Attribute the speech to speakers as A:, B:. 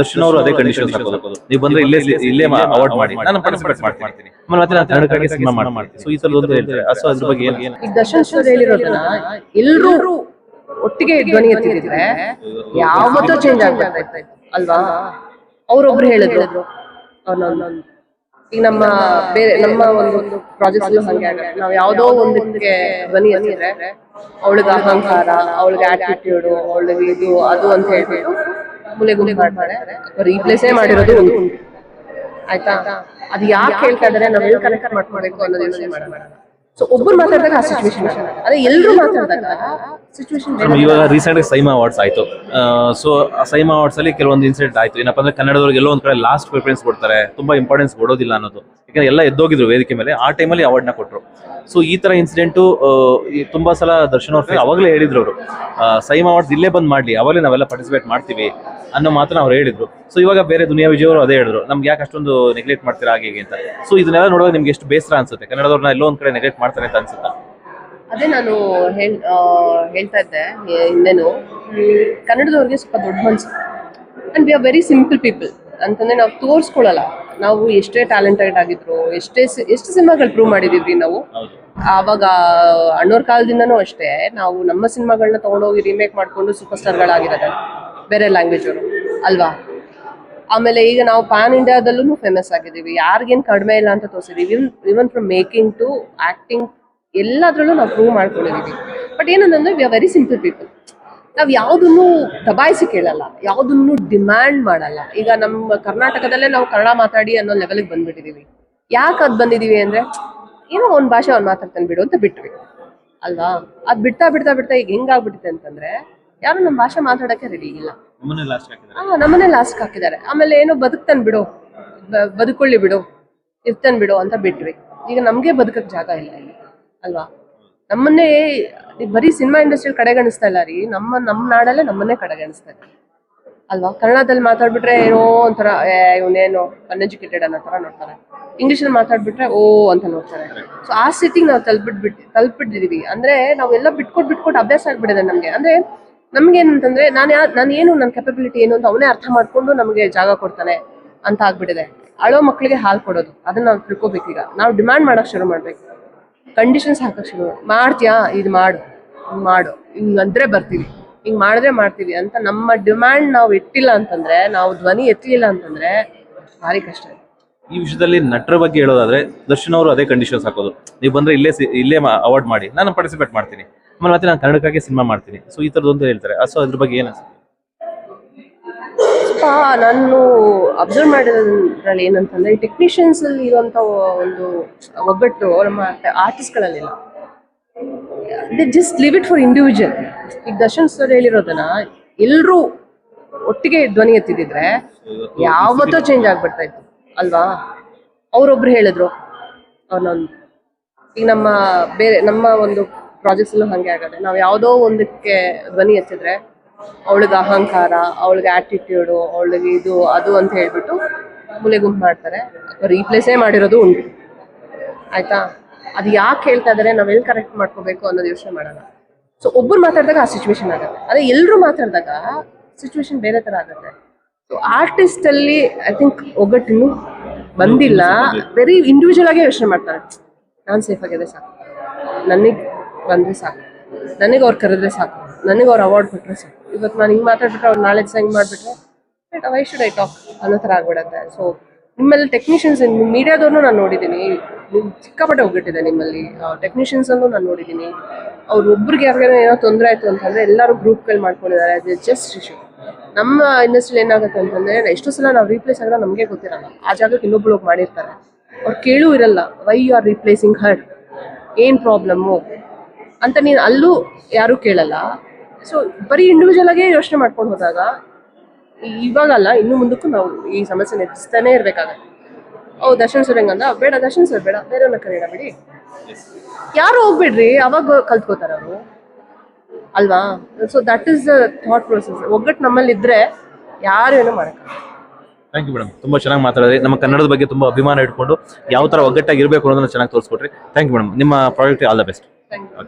A: ದರ್ಶನ್ ಅವರು ಅದೇ ಕಂಡೀಷನ್ ಹಾಕೋದು ನೀವು ಬಂದ್ರೆ ಇಲ್ಲೇ ಇಲ್ಲೇ ಅವಾರ್ಡ್ ಮಾಡಿ ನಾನು ಪಾರ್ಟಿಸಿಪೇಟ್ ಮಾಡ್ತೀನಿ. ಆಮೇಲೆ ಮತ್ತೆ ನಾನು ಕನ್ನಡಕ್ಕಾಗಿ ಸಿನಿಮಾ ಮಾಡ್ತೀನಿ. ಸೊ ಈ ಸಲ ಒಂದು ಹೇಳ್ತಾರೆ. ಸೊ ಅದ್ರ ಬಗ್ಗೆ ಏನು?
B: ಈಗ ದರ್ಶನ್ ಸರ್ ಹೇಳಿರೋದನ್ನ ಎಲ್ರೂ ಒಟ್ಟಿಗೆ ಧ್ವನಿ ಎತ್ತಿದ್ರೆ ಯಾವತ್ತೂ ಚೇಂಜ್ ಆಗ್ಬಿಡ್ತಾ ಇತ್ತು. ಅಲ್ವಾ? ಅವ್ರೊಬ್ರು ಹೇಳಿದ್ರು. ಈಗ ನಮ್ಮ ಬೇರೆ ನಮ್ಮ ಒಂದು ಪ್ರಾಜೆಕ್ಟ್ ಅಲ್ಲೂ ಹಂಗೆ ಆಗುತ್ತೆ. ನಾವು ಯಾವ್ದೋ ಒಂದಕ್ಕೆ ಧ್ವನಿ ಎತ್ತಿದ್ರೆ ಅವಳಿಗೆ ಅಹಂಕಾರ ಅವಳಿಗೆ ಆಟಿಟ್ಯೂಡ್ ಅವಳಿಗೆ ಇದು ಅದು ಅಂತ ಹೇಳ್ಬಿಟ್ಟು ಮುಲೆ ಗುಲೆ ಮಾಡ್ತಾರೆ. ರೀಪ್ಲೇಸೇ ಮಾಡಿರೋದು ಆಯ್ತಾ? ಅದು ಯಾಕೆ ಹೇಳ್ತಾ ಇದ್ದಾರೆ ನಾವ್ ಕನೆಕ್ಟ್ ಮಾಡ್ಕೊಬೇಕು ಅನ್ನೋದು ಯೋಚನೆ ಮಾಡೋಣ ಸೊ ಒಬ್ಬರು ಮಾತಾಡಿದಾಗ ಆ ಸಿಚುವೇಶನ್ ಅದೇ ಎಲ್ಲರೂ ಮಾತಾಡಿದಾಗ ಸಿಚುವೇಶನ್
A: ಇವಾಗ ರೀಸೆಂಟ್ ಆಗಿ ಸೈಮಾ ಅವಾರ್ಡ್ಸ್ ಆಯ್ತು ಸೊ ಸೈಮಾ ಅವಾರ್ಡ್ಸ್ ಅಲ್ಲಿ ಕೆಲವೊಂದು ಇನ್ಸಿಡೆಂಟ್ ಆಯ್ತು. ಏನಪ್ಪ ಅಂದ್ರೆ ಕನ್ನಡದವ್ರಿಗೆ ಎಲ್ಲೋ ಒಂದ್ ಕಡೆ ಲಾಸ್ಟ್ ಪ್ರಿಫರೆನ್ಸ್ ಕೊಡ್ತಾರೆ. ತುಂಬಾ ಇಂಪಾರ್ಟೆನ್ಸ್ ಕೊಡೋದಿಲ್ಲ ಅನ್ನೋದು. ಯಾಕಂದ್ರೆ ಎಲ್ಲ ಎದ್ದೋಗಿದ್ರು ವೇದಿಕೆ ಮೇಲೆ. ಆ ಟೈಮಲ್ಲಿ ಅವಾರ್ಡ್ನ ಕೊಟ್ಟರು ಸೊ ಈ ತರ ಇನ್ಸಿಡೆಂಟು ತುಂಬಾ ಸಲ ದರ್ಶನ್ ಅವ್ರ ಅವಾಗಲೇ ಹೇಳಿದ್ರು ಅವರು. ಸೈಮಾ ಅವಾರ್ಡ್ಸ್ ಇಲ್ಲೇ ಬಂದ್ ಮಾಡ್ಲಿ. ಅವಾಗಲೇ ನಾವೆಲ್ಲ ಪಾರ್ಟಿಸಿಪೇಟ್ ಮಾಡ್ತೀವಿ ಅನ್ನೋ ಮಾತ್ರ ಅವ್ರು ಹೇಳಿದ್ರು. ಸೊ ಇವಾಗ ಬೇರೆ ದುನಿಯಾ ವಿಜಯ್ ಅವರು ಅದೇ ಹೇಳಿದ್ರು. ನಮ್ಗೆ ಯಾಕೆ ಅಷ್ಟೊಂದು ನೆಗ್ಲೆಕ್ಟ್ ಮಾಡ್ತೀರಾ ಹಾಗೆ ಹೀಗೆ ಅಂತ. ಸೊ ಇದನ್ನೆಲ್ಲ ನೋಡುವಾಗ ನಿಮ್ಗೆ ಎಷ್ಟು ಬೇಸರ ಅನ್ಸುತ್ತೆ. ಕನ್ನಡದವ್ರನ್ನ ಎಲ್ಲೋ ಒಂದ್ ಕಡೆ ನೆಗ್ಲೆಕ್ಟ್ ಮಾಡ್ತಾರೆ ಅಂತ ಅನ್ಸುತ್ತಾ?
B: ಅದೇ ನಾನು ಹೇಳ್ ಹೇಳ್ತಾ ಇದ್ದೆ ಹಿಂದೆನು ಕನ್ನಡದವ್ರಿಗೆ ಸ್ವಲ್ಪ ದೊಡ್ಡ ಮನ್ಸು. And we are very simple people ಅಂತಂದ್ರೆ ನಾವು ತೋರಿಸ್ಕೊಳ್ಳಲ್ಲ. ನಾವು ಎಷ್ಟೇ ಟ್ಯಾಲೆಂಟೆಡ್ ಆಗಿದ್ರು ಎಷ್ಟೇ ಎಷ್ಟು ಸಿನಿಮಾಗಳು ಪ್ರೂವ್ ಮಾಡಿದೀವಿ ನಾವು. ಆವಾಗ ಅಣ್ಣೋರ್ ಕಾಲದಿಂದನೂ ಅಷ್ಟೇ ನಾವು ನಮ್ಮ ಸಿನಿಮಾಗಳನ್ನ ತಗೊಂಡೋಗಿ ರೀಮೇಕ್ ಮಾಡ್ಕೊಂಡು ಸೂಪರ್ ಸ್ಟಾರ್ಗಳಾಗಿರೋದು ಬೇರೆ ಲ್ಯಾಂಗ್ವೇಜ್ ಅವರು. ಅಲ್ವಾ? ಆಮೇಲೆ ಈಗ ನಾವು ಪ್ಯಾನ್ ಇಂಡಿಯಾದಲ್ಲೂ ಫೇಮಸ್ ಆಗಿದ್ದೀವಿ. ಯಾರಿಗೇನು ಕಡಿಮೆ ಇಲ್ಲ ಅಂತ ತೋರಿಸಿದೀವಿ even from making to acting ಎಲ್ಲದ್ರಲ್ಲೂ ನಾವು ಪ್ರೂವ್ ಮಾಡ್ಕೊಂಡಿದೀವಿ ಬಟ್ ಏನಂತಂದ್ರೆ we are very simple people ನಾವು ಯಾವುದನ್ನು ದಬಾಯಿಸಿ ಕೇಳಲ್ಲ. ಯಾವುದನ್ನು ಡಿಮ್ಯಾಂಡ್ ಮಾಡಲ್ಲ. ಈಗ ನಮ್ಮ ಕರ್ನಾಟಕದಲ್ಲೇ ನಾವು ಕನ್ನಡ ಮಾತಾಡಿ ಅನ್ನೋ ಲೆವೆಲ್ಗೆ ಬಂದ್ಬಿಟ್ಟಿದೀವಿ ಯಾಕೆ ಅದು ಬಂದಿದೀವಿ ಅಂದ್ರೆ, ಏನೋ ಒಂದು ಭಾಷೆ ಅವ್ನು ಮಾತಾಡ್ತಾನೆ ಬಿಡು ಅಂತ ಬಿಟ್ವಿ. ಅಲ್ವಾ? ಅದ್ ಬಿಡ್ತಾ ಬಿಡ್ತಾ ಬಿಡ್ತಾ ಈಗ ಹೆಂಗಾಗ್ಬಿಟ್ಟಿದೆ ಅಂತಂದ್ರೆ, ಯಾರು ನಮ್ಮ ಭಾಷೆ ಮಾತಾಡಕ್ಕೆ ರೆಡಿ ಇಲ್ಲ. ಆ ನಮ್ಮನೆ ಲಾಸ್ಟ್ ಹಾಕಿದ್ದಾರೆ. ಆಮೇಲೆ ಏನೋ ಬದುಕ್ತಾನೆ ಬಿಡು. ಬದುಕೊಳ್ಳಿ ಬಿಡು. ಇರ್ತಾನೆ ಬಿಡು ಅಂತ ಬಿಟ್ವಿ. ಈಗ ನಮ್ಗೆ ಬದುಕಕ್ ಜಾಗ ಇಲ್ಲ ಇಲ್ಲಿ. ಅಲ್ವಾ? ನಮ್ಮನ್ನೇ ಬರೀ ಸಿನಿಮಾ ಇಂಡಸ್ಟ್ರಿ ಕಡೆಗಣಿಸ್ತಾ ಇಲ್ಲ ರೀ. ನಮ್ಮ ನಮ್ಮ ನಾಡಲ್ಲೇ ನಮ್ಮನ್ನೇ ಕಡೆಗಣಿಸ್ತಾ ಇದೆ. ಅಲ್ವಾ? ಕನ್ನಡದಲ್ಲಿ ಮಾತಾಡ್ಬಿಟ್ರೆ ಏನೋ ಒಂಥರ, ಏ, ಇವನೇನೋ ಅನ್ಎಜುಕೇಟೆಡ್ ಅನ್ನೋ ಥರ ನೋಡ್ತಾರೆ. ಇಂಗ್ಲೀಷಲ್ಲಿ ಮಾತಾಡ್ಬಿಟ್ರೆ, ಓ, ಅಂತ ನೋಡ್ತಾರೆ. ಸೊ ಆ ಸ್ಥಿತಿಗೆ ನಾವು ತಲುಪಿಟ್ಬಿಟ್ಟು ತಲುಪಿಟ್ಟಿದೀವಿ. ಅಂದ್ರೆ ನಾವೆಲ್ಲ ಬಿಟ್ಕೊಟ್ ಬಿಟ್ಕೊಟ್ಟು ಅಭ್ಯಾಸ ಆಗ್ಬಿಟ್ಟಿದೆ ನಮಗೆ. ಅಂದ್ರೆ ನಮ್ಗೆ ಏನಂತಂದ್ರೆ ನಾನು ನಾನು ಏನು ನನ್ನ ಕೆಪಬಿಲಿಟಿ ಏನು ಅಂತ ಅವನೇ ಅರ್ಥ ಮಾಡ್ಕೊಂಡು ನಮಗೆ ಜಾಗ ಕೊಡ್ತಾನೆ ಅಂತ ಆಗ್ಬಿಟ್ಟಿದೆ. ಅಳೋ ಮಕ್ಕಳಿಗೆ ಹಾಲು ಕೊಡೋದು. ಅದನ್ನ ನಾವು ತಿಳ್ಕೊಬೇಕೀಗ. ನಾವು ಡಿಮ್ಯಾಂಡ್ ಮಾಡೋಕೆ ಶುರು ಮಾಡ್ಬೇಕು. ಕಂಡೀಷನ್ಸ್ ಹಾಕೋಕೆ ಶುರು ಮಾಡು. ಮಾಡ್ತೀಯಾ? ಇದು ಮಾಡು. ಮಾಡು. ಹಿಂಗಂದ್ರೆ ಬರ್ತೀವಿ. ಹಿಂಗ್ ಮಾಡಿದ್ರೆ ಮಾಡ್ತೀವಿ ಅಂತ ನಮ್ಮ ಡಿಮ್ಯಾಂಡ್ ನಾವು ಇಟ್ಟಿಲ್ಲ ಅಂತಂದ್ರೆ, ನಾವು ಧ್ವನಿ ಎತ್ತಲಿಲ್ಲ ಅಂತಂದ್ರೆ ಭಾರಿ ಕಷ್ಟ.
A: ಈ ವಿಷಯದಲ್ಲಿ ನಟರ ಬಗ್ಗೆ ಹೇಳೋದಾದ್ರೆ ದರ್ಶನ್ ಅವರು ಅದೇ ಕಂಡೀಷನ್ಸ್ ಹಾಕೋದು. ನೀವು ಬಂದ್ರೆ ಇಲ್ಲೇ ಇಲ್ಲೇ ಅವಾರ್ಡ್ ಮಾಡಿ. ನಾನು ಪಾರ್ಟಿಸಿಪೇಟ್ ಮಾಡ್ತೀನಿ. ಆಮೇಲೆ ಮತ್ತೆ ನಾನು ಕನ್ನಡಕ್ಕಾಗಿ ಸಿನಿಮಾ ಮಾಡ್ತೀನಿ. ಸೊ ಈ ಥರದ್ದು ಹೇಳ್ತಾರೆ. ಸೊ ಅದ್ರ ಬಗ್ಗೆ ಏನ
B: ನಾನು ಅಬ್ಸರ್ವ್ ಮಾಡಿದ್ರಲ್ಲಿ ಏನಂತಂದ್ರೆ ಟೆಕ್ನಿಷಿಯನ್ಸ್ ಅಲ್ಲಿ ಇರುವಂತ ಒಂದು ಒಗ್ಗಟ್ಟು ನಮ್ಮ ಆರ್ಟಿಸ್ಟ್ಗಳಲ್ಲಿಲ್ಲ they just live it for individual ಈಗ ದರ್ಶನ್ ಸರ್ ಹೇಳಿರೋದನ್ನ ಎಲ್ಲರೂ ಒಟ್ಟಿಗೆ ಧ್ವನಿ ಎತ್ತಿದ್ರೆ ಯಾವತ್ತೂ ಚೇಂಜ್ ಆಗ್ಬಿಡ್ತಾ ಇತ್ತು. ಅಲ್ವಾ? ಅವ್ರೊಬ್ರು ಹೇಳಿದ್ರು. ಅವನೊಂದು. ಈಗ ನಮ್ಮ ಬೇರೆ, ನಮ್ಮ ಒಂದು ಪ್ರಾಜೆಕ್ಟ್ಸ್ ಅಲ್ಲೂ ಹಂಗೆ ಆಗದೆ ನಾವು ಯಾವುದೋ ಒಂದಕ್ಕೆ ಧ್ವನಿ ಹಚ್ಚಿದ್ರೆ ಅವಳಿಗೆ ಅಹಂಕಾರ ಅವಳಿಗೆ ಆಟಿಟ್ಯೂಡು ಅವಳಿಗೆ ಇದು ಅದು ಅಂತ ಹೇಳ್ಬಿಟ್ಟು ಮೂಲೆ ಗುಂಪು ಮಾಡ್ತಾರೆ. ರೀಪ್ಲೇಸೇ ಮಾಡಿರೋದು ಉಂಟು. ಆಯ್ತಾ? ಅದು ಯಾಕೆ ಹೇಳ್ತಾ ಇದ್ದಾರೆ ನಾವ್ ಎಲ್ಲಿ ಕರೆಕ್ಟ್ ಮಾಡ್ಕೋಬೇಕು ಅನ್ನೋದು ಯೋಚನೆ ಮಾಡೋಣ ಸೊ ಒಬ್ರು ಮಾತಾಡಿದಾಗ ಆ ಸಿಚುವೇಶನ್ ಆಗುತ್ತೆ. ಅದೇ ಎಲ್ಲರೂ ಮಾತಾಡಿದಾಗ ಸಿಚುವೇಶನ್ ಬೇರೆ ತರ ಆಗುತ್ತೆ. ಸೊ ಆರ್ಟಿಸ್ಟ್ ಅಲ್ಲಿ ಐ ಥಿಂಕ್ ಒಗ್ಗಟ್ಟಿನೂ ಬಂದಿಲ್ಲ. ವೆರಿ ಇಂಡಿವಿಜುವಲ್ ಆಗೇ ಯೋಚನೆ ಮಾಡ್ತಾರೆ. ನಾನು ಸೇಫ್ ಆಗಿದೆ ಸಾಕು. ನನಗೆ ಬಂದ್ರೆ ಸಾಕು. ನನಗೆ ಅವ್ರು ಕರೆದ್ರೆ ಸಾಕು. ನನಗೆ ಅವ್ರು ಅವಾರ್ಡ್ ಕೊಟ್ಟರೆ ಸಾಕು. ಇವತ್ತು ನಾನು ಹಿಂಗೆ ಮಾತಾಡ್ಬಿಟ್ರೆ ಅವ್ರು ನಾಳೆ ಸಂಗ್ ಮಾಡಿಬಿಟ್ರೆ ವೈ ಶುಡ್ ಐ ಟಾಕ್ ಅನ್ನೋ ಥರ ಆಗ್ಬಿಡತ್ತೆ. ಸೊ ನಿಮ್ಮಲ್ಲಿ ಟೆಕ್ನಿಷಿಯನ್ಸ್ ಮೀಡಿಯಾದವ್ರನ್ನೂ ನಾನು ನೋಡಿದ್ದೀನಿ ನೀವು ಸಿಕ್ಕಾಪಟ್ಟೆ ಒಗ್ಗಟ್ಟಿದೆ ನಿಮ್ಮಲ್ಲಿ ಅನ್ನು ನಾನು ನೋಡಿದ್ದೀನಿ ಅವ್ರು ಒಬ್ರಿಗೆ ಯಾರಿಗಾರ ಏನೋ ತೊಂದರೆ ಆಯ್ತು ಅಂತಂದ್ರೆ ಎಲ್ಲರೂ ಗ್ರೂಪ್ಗಳು ಮಾಡ್ಕೊಂಡಿದ್ದಾರೆ. ಜಸ್ಟ್ ಇಶ್ಯೂ ನಮ್ಮ ಇಂಡಸ್ಟ್ರಿಲಿ ಏನಾಗುತ್ತೆ ಅಂತಂದ್ರೆ, ಎಷ್ಟೋ ಸಲ ನಾವು ರೀಪ್ಲೇಸ್ ಆಗಿರೋ ನಮಗೆ ಗೊತ್ತಿರಲ್ಲ. ಆ ಜಾಗಕ್ಕೆ ಇನ್ನೊಬ್ರು ಮಾಡಿರ್ತಾರೆ. ಅವ್ರು ಕೇಳೂ ಇರಲ್ಲ why you are replacing her ಏನು ಪ್ರಾಬ್ಲಮ್ಮು ಅಂತ ನೀನು ಅಲ್ಲೂ ಯಾರೂ ಕೇಳಲ್ಲ. ಸೊ ಬರೀ ಇಂಡಿವಿಜುವಲ್ ಆಗೇ ಯೋಚನೆ ಮಾಡ್ಕೊಂಡು ಹೋದಾಗ ಇವಾಗಲ್ಲ ಇನ್ನು ಮುಂದಕ್ಕೂ ನಾವು ಈ ಸಮಸ್ಯೆ ಎದುರಿಸ್ತಾನೆ ಇರಬೇಕಾಗತ್ತೆ. ಓ ದರ್ಶನ್ ಸರ್ ಹೆಂಗಂದ ಬೇಡ ದರ್ಶನ್ ಸರ್ ಬೇಡ ಬೇರೆಯವ್ರನ್ನ ಕರೆಯೋಣ ಬಿಡಿ. ಯಾರು ಹೋಗ್ಬಿಡ್ರಿ ಅವಾಗ ಕಲ್ತ್ಕೋತಾರ ಅವರು. ಅಲ್ವಾ? So that is the thought process ಒಗ್ಗಟ್ಟು ನಮ್ಮಲ್ಲಿ ಇದ್ರೆ ಯಾರು ಏನೋ ಮಾಡಕ್ಕ
A: ಥ್ಯಾಂಕ್ ಯು ಮೇಡಮ್ ತುಂಬ ಚೆನ್ನಾಗಿ ಮಾತಾಡಿದ್ರಿ. ನಮ್ಮ ಕನ್ನಡದ ಬಗ್ಗೆ ತುಂಬ ಅಭಿಮಾನ ಇಟ್ಕೊಂಡು ಯಾವ ಥರ ಒಗ್ಗಟ್ಟಾಗಿ ಇರಬೇಕು ಅನ್ನೋದನ್ನ ಚೆನ್ನಾಗಿ ತೋರಿಸ್ಕೊಟ್ರಿ. ಥ್ಯಾಂಕ್ ಯು ಮೇಡಮ್ ನಿಮ್ಮ project all the best
B: thank you